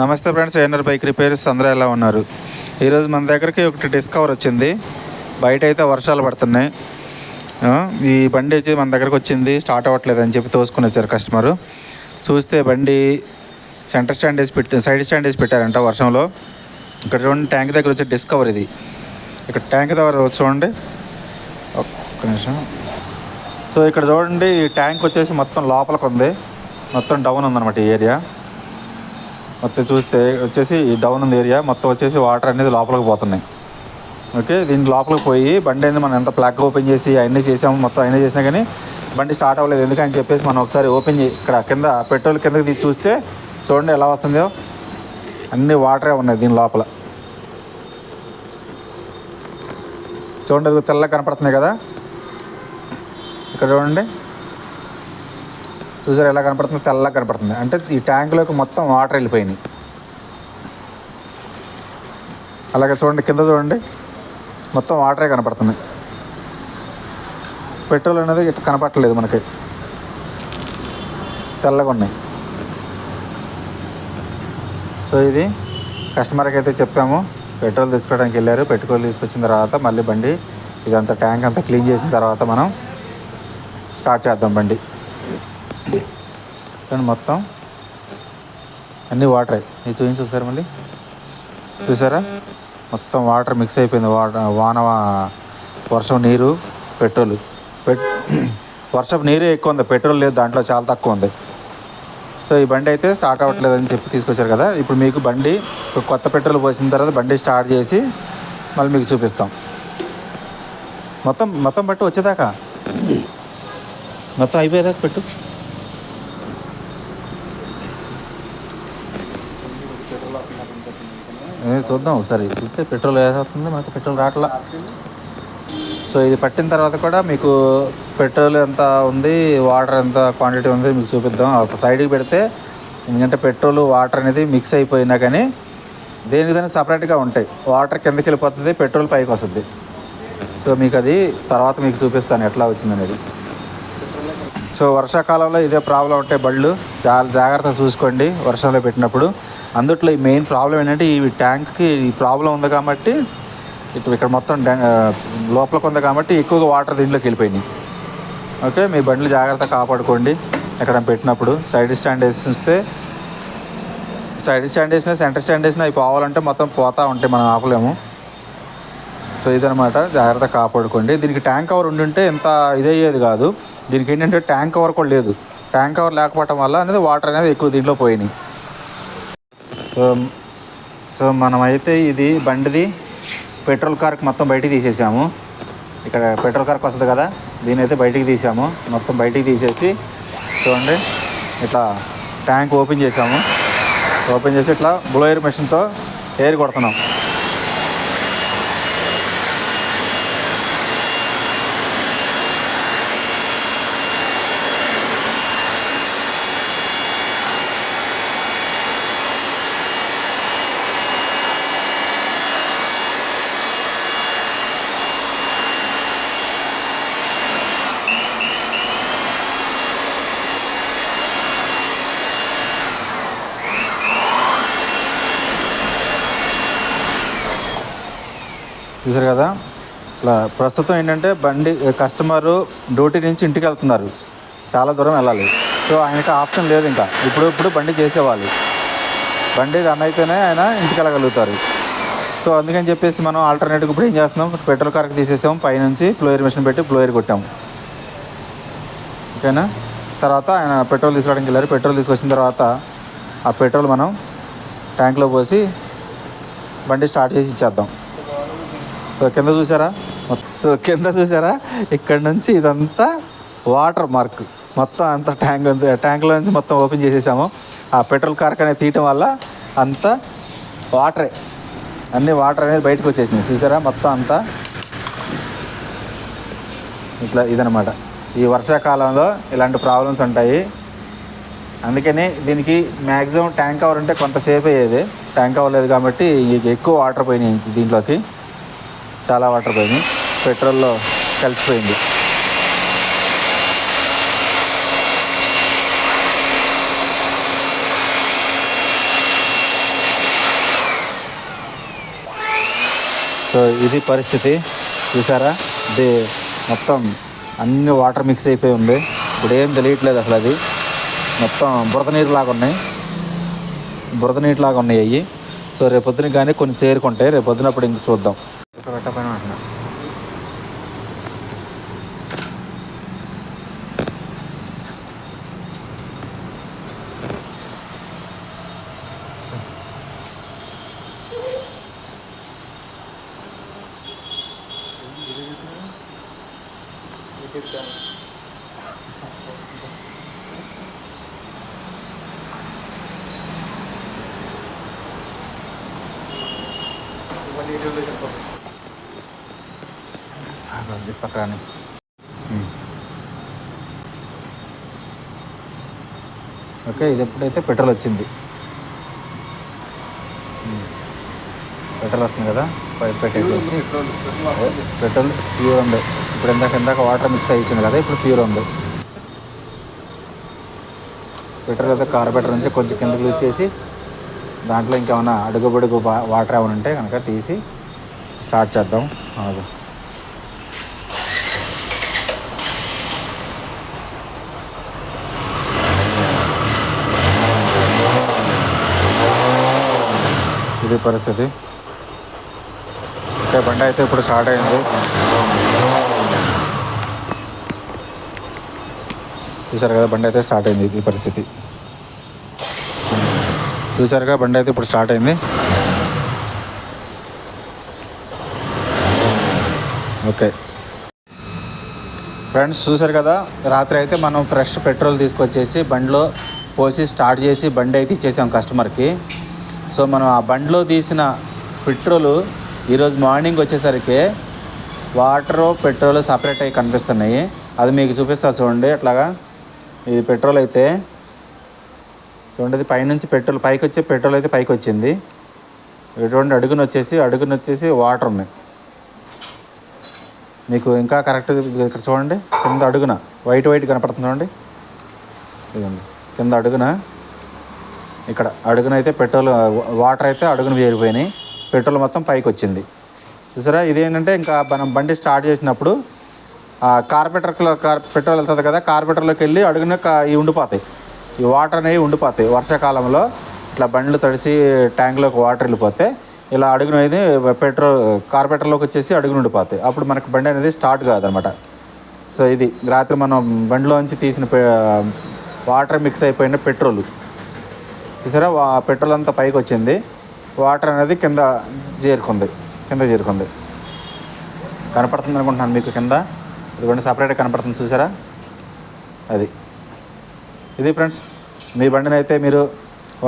నమస్తే friends ఏనర్ bike repairs అందరూ ఎలా ఉన్నారు? ఈరోజు మన దగ్గరికి ఒకటి డిస్కవర్ వచ్చింది. బయట అయితే వర్షాలు పడుతున్నాయి. ఈ బండి వచ్చి మన దగ్గరకు వచ్చింది స్టార్ట్ అవ్వట్లేదు అని చెప్పి తోసుకుని వచ్చారు కస్టమరు చూస్తే బండి సెంటర్ స్టాండ్ వేసి పెట్టి సైడ్ స్టాండ్ వేసి పెట్టారంట వర్షంలో. ఇక్కడ చూడండి ట్యాంక్ దగ్గర వచ్చే డిస్కవర్ ఇది. ఇక్కడ ట్యాంక్ దగ్గర చూడండి. ఒక్క నిమిషం. సో ఇక్కడ చూడండి ఈ ట్యాంక్ వచ్చేసి మొత్తం లోపలికి ఉంది. మొత్తం డౌన్ ఉందన్నమాట ఈ ఏరియా మొత్తం చూస్తే వచ్చేసి ఈ డౌన్ ఉంది ఏరియా మొత్తం వచ్చేసి వాటర్ అనేది లోపలికి పోతున్నాయి. ఓకే దీని లోపలికి పోయి బండి అనేది మనం ఎంత ప్లాగ్ ఓపెన్ చేసి అవన్నీ చేసాము మొత్తం అవన్నీ చేసినా కానీ బండి స్టార్ట్ అవ్వలేదు. ఎందుకని చెప్పేసి మనం ఒకసారి ఓపెన్ చేయి ఇక్కడ కింద పెట్రోల్ కిందకి తీసి చూస్తే చూడండి ఎలా వస్తుందో. అన్ని వాటరే ఉన్నాయి దీని లోపల. చూడండి అది తెల్లగా కనపడుతుంది కదా. ఇక్కడ చూడండి. చూసారు ఎలా కనపడుతుంది? తెల్లగా కనపడుతుంది. అంటే ఈ ట్యాంకులోకి మొత్తం వాటర్ వెళ్ళిపోయినాయి. అలాగే చూడండి కింద చూడండి మొత్తం వాటరే కనపడుతుంది. పెట్రోల్ అనేది ఇట్లా కనపడట్లేదు మనకి. తెల్లగా ఉన్నాయి. సో ఇది కస్టమర్కి అయితే చెప్పాము. పెట్రోల్ తీసుకోవడానికి వెళ్ళారు. పెట్రోల్ తీసుకొచ్చిన తర్వాత మళ్ళీ బండి ఇదంతా ట్యాంక్ అంతా క్లీన్ చేసిన తర్వాత మనం స్టార్ట్ చేద్దాం బండి. చూడండి మొత్తం. అన్నీ వాటరే ఇది చూపించి ఒకసారి మళ్ళీ. చూసారా? మొత్తం వాటర్ మిక్స్ అయిపోయింది. వాటర్ వాన వర్షం నీరు పెట్రోల్. పెట్ వర్షపు నీరే ఎక్కువ ఉంది. పెట్రోల్ లేదు. దాంట్లో చాలా తక్కువ ఉంది. సో ఈ బండి అయితే స్టార్ట్ అవ్వట్లేదు అని చెప్పి తీసుకొచ్చారు కదా. ఇప్పుడు మీకు బండి కొత్త పెట్రోల్ పోసిన తర్వాత బండి స్టార్ట్ చేసి మళ్ళీ మీకు చూపిస్తాం. మొత్తం మొత్తం పెట్టు వచ్చేదాకా? మొత్తం అయిపోయేదాకా పెట్టు. చూద్దాం ఒకసారి. చూస్తే పెట్రోల్ ఏమవుతుంది మనకు పెట్రోల్ రావట్లా. సో ఇది పట్టిన తర్వాత కూడా మీకు పెట్రోల్ ఎంత ఉంది వాటర్ ఎంత క్వాంటిటీ ఉంది మీకు చూపిద్దాం. ఒక సైడ్కి పెడితే ఎందుకంటే పెట్రోల్ వాటర్ అనేది మిక్స్ అయిపోయినా కానీ దేనికి దానికి సపరేట్గా ఉంటాయి. వాటర్ కిందకి వెళ్ళిపోతుంది పెట్రోల్ పైకి వస్తుంది. సో మీకు అది తర్వాత మీకు చూపిస్తాను ఎట్లా వచ్చిందనేది. సో వర్షాకాలంలో ఇదే ప్రాబ్లం ఉంటాయి బళ్ళు చాలా జాగ్రత్తగా చూసుకోండి వర్షంలో పెట్టినప్పుడు. అందుట్లో ఈ మెయిన్ ప్రాబ్లం ఏంటంటే ఈ ట్యాంక్కి ఈ ప్రాబ్లం ఉంది కాబట్టి ఇటు ఇక్కడ మొత్తం డా- లోపలికి ఉంది కాబట్టి ఎక్కువగా వాటర్ దీంట్లోకి వెళ్ళిపోయినాయి. ఓకే? మీ బండ్లు జాగ్రత్తగా కాపాడుకోండి ఎక్కడ పెట్టినప్పుడు. సైడ్ స్టాండ్ వేసి ఉంచితే సైడ్ స్టాండ్ వేసినా సెంటర్ స్టాండ్ వేసినా అవి పోవాలంటే మొత్తం పోతా ఉంటాయి మనం ఆపలేము. సో ఇదనమాట జాగ్రత్త కాపాడుకోండి. దీనికి ట్యాంక్ కవర్ ఉండుంటే ఇంత ఇదయ్యేది కాదు. దీనికి ఏంటంటే ట్యాంక్ కవర్ కూడా లేదు. ట్యాంక్ కవర్ లేకపోవటం వల్ల అనేది వాటర్ అనేది ఎక్కువ దీంట్లో పోయినాయి. సో సో మనమైతే ఇది బండిది పెట్రోల్ కార్కి మొత్తం బయటికి తీసేసాము. ఇక్కడ పెట్రోల్ కార్కి వస్తుంది కదా దీని అయితే బయటికి తీసాము. మొత్తం బయటికి తీసేసి చూడండి ఇట్లా ట్యాంక్ ఓపెన్ చేసాము. ఓపెన్ చేసి ఇట్లా బ్లోయర్ మెషిన్తో ఎయిర్ కొడుతున్నాం. చూసారు కదా? ఇట్లా ప్రస్తుతం ఏంటంటే బండి కస్టమరు డ్యూటీ నుంచి ఇంటికి వెళ్తున్నారు. చాలా దూరం వెళ్ళాలి. సో ఆయనకి ఆప్షన్ లేదు ఇంకా. ఇప్పుడు ఇప్పుడు బండి చేసేవాళ్ళు. బండి రన్ అయితేనే ఆయన ఇంటికి వెళ్ళగలుగుతారు. సో అందుకని చెప్పేసి మనం ఆల్టర్నేటివ్ ఇప్పుడు ఏం చేస్తున్నాం? పెట్రోల్ కార్కి తీసేసాం. పైనుంచి ఫ్లోయర్ మిషన్ పెట్టి ఫ్లోయర్ కొట్టాము ఓకేనా? తర్వాత ఆయన పెట్రోల్ తీసుకోవడానికి వెళ్ళారు. పెట్రోల్ తీసుకొచ్చిన తర్వాత ఆ పెట్రోల్ మనం ట్యాంక్లో పోసి బండి స్టార్ట్ చేసి ఇచ్చేద్దాం. సో కింద చూసారా? మొత్తం కింద చూసారా? ఇక్కడ నుంచి ఇదంతా వాటర్ మార్క్. మొత్తం అంత ట్యాంక్ ఉంది ట్యాంక్లో నుంచి మొత్తం ఓపెన్ చేసేసాము. ఆ పెట్రోల్ కార్క్ అనేది తీయటం వల్ల అంతా వాటరే అన్ని వాటర్ అనేది బయటకు వచ్చేసినాయి. చూసారా? మొత్తం అంతా ఇట్లా ఇదనమాట ఈ వర్షాకాలంలో ఇలాంటి ప్రాబ్లమ్స్ ఉంటాయి. అందుకని దీనికి మ్యాక్సిమం ట్యాంక్ కవర్ ఉంటే కొంతసేపు అయ్యేది ట్యాంక్ అవ్వలేదు లేదు కాబట్టి ఎక్కువ వాటర్ పోయినాయి దీంట్లోకి. చాలా వాటర్ పోయింది. పెట్రోల్లో కలిసిపోయింది. సో ఇది పరిస్థితి. చూసారా? ఇది మొత్తం అన్ని వాటర్ మిక్స్ అయిపోయి ఉంది. ఇప్పుడు ఏం తెలియట్లేదు అసలు అది. మొత్తం బురద నీరులాగా ఉన్నాయి. బురద నీటిలాగా ఉన్నాయి అవి సో రేపొద్దున కానీ కొన్ని తేరుకుంటాయి. రేపొద్దునప్పుడు ఇంక చూద్దాం. ఆగండి, పక్కరాని ఉమ్. ఓకే ఇది ఎప్పుడైతే పెట్రోల్ వచ్చింది. పెట్రోల్ వస్తుంది కదా పైప్ పెట్టేసేసి. పెట్రోల్ ప్యూర్ ఉంది. ఇప్పుడు ఇందాక ఇందాక వాటర్ మిక్స్ అయ్యింది కదా ఇప్పుడు ప్యూర్ ఉంది. పెట్రోల్ అయితే కార్బెటర్ నుంచి కొంచెం కిందకి లూజ్ చేసి దాంట్లో ఇంకేమైనా అడుగుబడుగు వాటర్ ఏమైనా ఉంటే కనుక తీసి స్టార్ట్ చేద్దాం. అలాగే ఇది పరిస్థితి. ఓకే బండి అయితే ఇప్పుడు స్టార్ట్ అయింది. చూసారు కదా బండి అయితే స్టార్ట్ అయింది ఇది పరిస్థితి. చూసారుగా బండి అయితే ఇప్పుడు స్టార్ట్ అయింది. ఓకే. ఫ్రెండ్స్ చూసారు కదా రాత్రి అయితే మనం ఫ్రెష్ పెట్రోల్ తీసుకొచ్చేసి బండిలో పోసి స్టార్ట్ చేసి బండి అయితే ఇచ్చేసాం కస్టమర్కి. సో మనం ఆ బండిలో తీసిన పెట్రోలు ఈరోజు మార్నింగ్ వచ్చేసరికి వాటరు పెట్రోల్ సపరేట్ అయ్యి కనిపిస్తున్నాయి. అది మీకు చూపిస్తా చూడండి. అట్లాగా ఇది పెట్రోల్ అయితే చూడండి ఇది పైనుంచి పెట్రోల్ పైకి వచ్చే పెట్రోల్ అయితే పైకి వచ్చింది ఎటువంటి అడుగున వచ్చేసి అడుగున వచ్చేసి వాటర్ ఉన్నాయి. మీకు ఇంకా కరెక్ట్ ఇక్కడ చూడండి. కింద అడుగున వైట్ వైట్ కనపడుతుంది చూడండి. ఇదిగోండి కింద అడుగున ఇక్కడ అడుగున అయితే పెట్రోల్ వాటర్ అయితే అడుగున చేరిపోయినాయి పెట్రోల్ మొత్తం పైకి వచ్చింది చూసారా? ఇదేంటంటే ఇంకా మనం బండి స్టార్ట్ చేసినప్పుడు కార్పెటర్లో కార్ పెట్రోల్ వెళ్తుంది కదా కార్పెటర్లోకి వెళ్ళి అడుగున ఇవి ఉండిపోతాయి. ఈ వాటర్ అనేవి ఉండిపోతాయి. వర్షాకాలంలో ఇట్లా బండ్లు తడిసి ట్యాంక్లోకి వాటర్ వెళ్ళిపోతే ఇలా అడుగున అనేది పెట్రోల్ కార్పెటర్లోకి వచ్చేసి అడుగున ఉండిపోతాయి. అప్పుడు మనకి బండి అనేది స్టార్ట్ కాదనమాట. సో ఇది రాత్రి మనం బండిలోంచి తీసిన వాటర్ మిక్స్ అయిపోయిన పెట్రోల్. చూసారా? పెట్రోల్ అంతా పైకి వచ్చింది వాటర్ అనేది కింద చేరుకుంది కింద చేరుకుంది. కనపడుతుంది అనుకుంటున్నాను మీకు కింద. ఇదిగోండి సపరేట్గా కనపడుతుంది చూసారా? అది. ఇది ఫ్రెండ్స్ మీ బండిని అయితే మీరు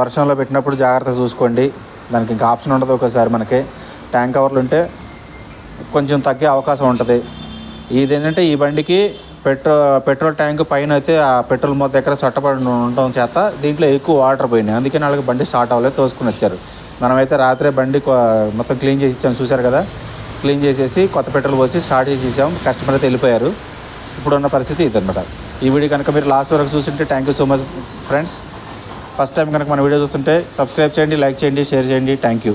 వర్షంలో పెట్టినప్పుడు జాగ్రత్త చూసుకోండి. దానికి ఇంకా ఆప్షన్ ఉండదు ఒకసారి మనకి. ట్యాంక్ కవర్లు ఉంటే కొంచెం తగ్గే అవకాశం ఉంటుంది. ఇది ఏంటంటే ఈ బండికి పెట్రో పెట్రోల్ ట్యాంక్ పైన అయితే ఆ పెట్రోల్ మొత్తం ఎక్కడ సొట్టపడి ఉండటం చేత దీంట్లో ఎక్కువ వాటర్ పోయినాయి. అందుకే వాళ్ళకి బండి స్టార్ట్ అవ్వలేదు తోసుకుని వచ్చారు. మనమైతే రాత్రే బండి మొత్తం క్లీన్ చేసి ఇచ్చాం. చూసారు కదా? క్లీన్ చేసేసి కొత్త పెట్రోల్ పోసి స్టార్ట్ చేసి ఇచ్చాం. కస్టమర్ అయితే వెళ్ళిపోయారు. ఇప్పుడున్న పరిస్థితి ఇదనమాట ఈ వీడియో కనుక మీరు లాస్ట్ వరకు చూస్తుంటే thank you so much friends first time కనుక మన వీడియో చూస్తుంటే సబ్స్క్రైబ్ చేయండి లైక్ చేయండి షేర్ చేయండి. Thank you